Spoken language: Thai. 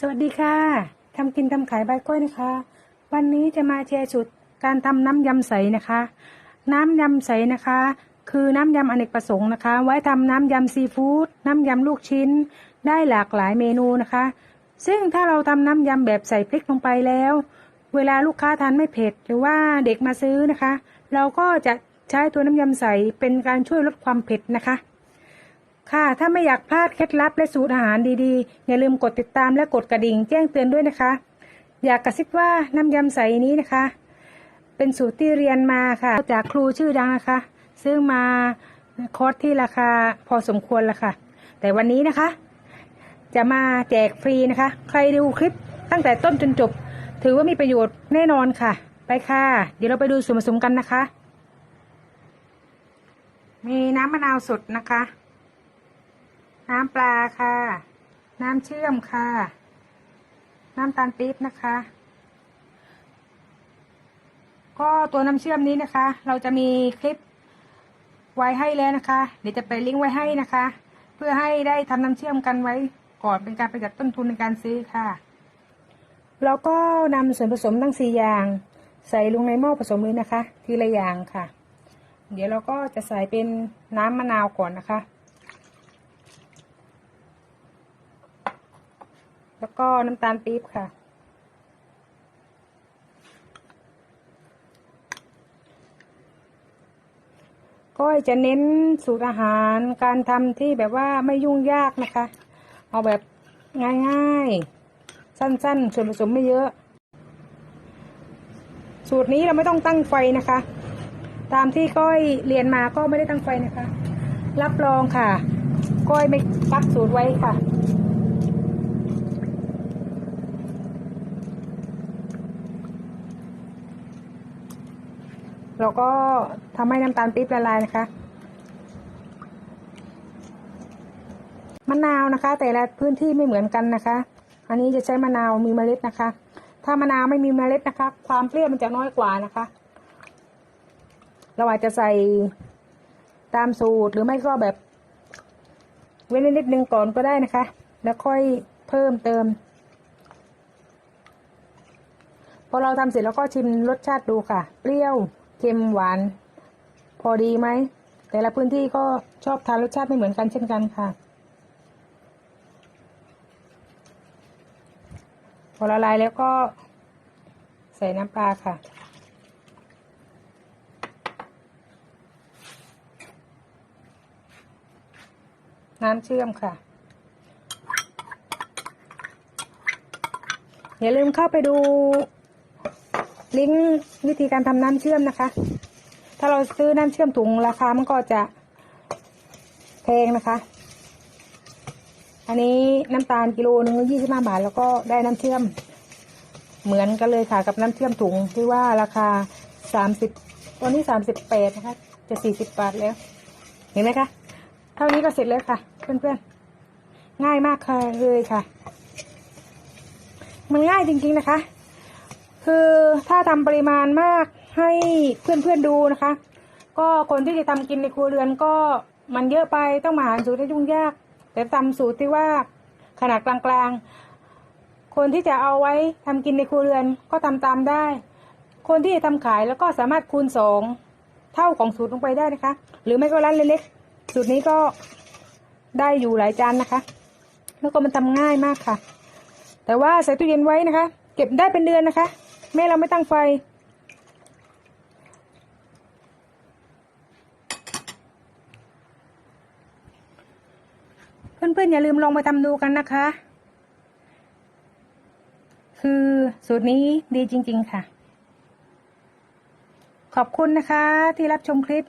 สวัสดีค่ะ ทำกินทำขายใบกล้วยนะคะ วันนี้จะมาแชร์สูตรการทำน้ำยำใสนะคะ น้ำยำใสนะคะ คือน้ำยำอเนกประสงค์นะคะ ไว้ทำน้ำยำซีฟู้ด น้ำยำลูกชิ้น ได้หลากหลายเมนูนะคะ ซึ่งถ้าเราทำน้ำยำแบบใส่พริกลงไปแล้ว เวลาลูกค้าทานไม่เผ็ด หรือว่าเด็กมาซื้อนะคะ เราก็จะใช้ตัวน้ำยำใสเป็นการช่วยลดความเผ็ดนะคะ ค่ะ ถ้าไม่อยากพลาดเคล็ดลับและสูตรอาหารดีๆ อย่าลืมกดติดตามและกดกระดิ่งแจ้งเตือนด้วยนะคะ อยากกระซิบว่าน้ำยำใสนี้นะคะ เป็นสูตรที่เรียนมาค่ะ จากครูชื่อดังนะคะ ซึ่งมาคอร์สที่ราคาพอสมควรละค่ะ แต่วันนี้นะคะ จะมาแจกฟรีนะคะ ใครดูคลิปตั้งแต่ต้นจนจบ ถือว่ามีประโยชน์แน่นอนค่ะ ไปค่ะ เดี๋ยวเราไปดูส่วนผสมกันนะคะ มีน้ำมะนาวสดนะคะ น้ำปลาค่ะ น้ำเชื่อมค่ะ น้ำตาลปี๊บนะคะ ก็ตัวน้ำเชื่อมนี้นะคะ เราจะมีคลิปไว้ให้แล้วนะคะ เดี๋ยวจะไปลิงก์ไว้ให้นะคะ เพื่อให้ได้ทำน้ำเชื่อมกันไว้ก่อนเป็นการประหยัดต้นทุนในการซื้อค่ะเราก็นำส่วนผสมทั้งสี่อย่าง ใส่ลงในหม้อผสมเลยนะคะ ทีละอย่างค่ะ เดี๋ยวเราก็จะใส่เป็นน้ำมะนาวก่อนนะคะ แล้วก็น้ำตาลปี๊บค่ะก็จะเน้นสูตรอาหารการทำที่แบบว่าไม่ยุ่งยากนะคะ เอาแบบง่ายๆ สั้นๆ ส่วนผสมไม่เยอะ สูตรนี้เราไม่ต้องตั้งไฟนะคะ ตามที่ก้อยเรียนมาก็ไม่ได้ตั้งไฟนะคะ รับรองค่ะ ก้อยไม่กักสูตรไว้ค่ะ เราก็ทำให้น้ำตาลปี๊บละลายนะคะ มะนาวนะคะ แต่ละพื้นที่ไม่เหมือนกันนะคะ อันนี้จะใช้มะนาวมีเมล็ดนะคะ ถ้ามะนาวไม่มีเมล็ดนะคะ ความเปรี้ยวมันจะน้อยกว่านะคะ เราอาจจะใส่ตามสูตรหรือไม่ก็แบบ เว้นนิดนึงก่อนก็ได้นะคะ แล้วค่อยเพิ่มเติมพอเราทำเสร็จแล้วก็ชิมรสชาติดูค่ะ เปรี้ยว เค็มหวาน พอดีไหม แต่ละพื้นที่ก็ชอบทานรสชาติไม่เหมือนกันเช่นกันค่ะ พอละลายแล้วก็ใส่น้ำปลาค่ะน้ำเชื่อมค่ะ อย่าลืมเข้าไปดู ลิงก์วิธีการทำน้ำเชื่อมนะคะ ถ้าเราซื้อน้ำเชื่อมถุงราคามันก็จะแพงนะคะ อันนี้น้ำตาลกิโลนึงยี่สิบห้าบาท แล้วก็ได้น้ำเชื่อม เหมือนกันเลยค่ะกับน้ำเชื่อมถุงที่ว่าราคาสามสิบตอนนี้สามสิบแปดนะคะ จะสี่สิบบาทแล้ว เห็นไหมคะ เท่านี้ก็เสร็จแล้วค่ะ เพื่อนๆ ง่ายมากค่ะเลยค่ะ มันง่ายจริงๆนะคะ คือถ้าทำปริมาณมากให้เพื่อนๆดูนะคะ ก็คนที่จะทำกินในครัวเรือนก็มันเยอะไปต้องมาหาสูตรที่ยุ่งยาก แต่ทำสูตรที่ว่าขนาดกลางๆ คนที่จะเอาไว้ทำกินในครัวเรือนก็ทำตามได้ คนที่จะทำขายแล้วก็สามารถคูณสองเท่าของสูตรลงไปได้นะคะ หรือไม่ก็ร้านเล็กๆสูตรนี้ก็ได้อยู่หลายจานนะคะ แล้วก็มันทำง่ายมากค่ะ แต่ว่าใส่ตู้เย็นไว้นะคะ เก็บได้เป็นเดือนนะคะ แม่เราไม่ตั้งไฟ เพื่อนๆอย่าลืมลองไปทำดูกันนะคะ คือสูตรนี้ดีจริง ๆ ค่ะ ขอบคุณนะคะที่รับชมคลิป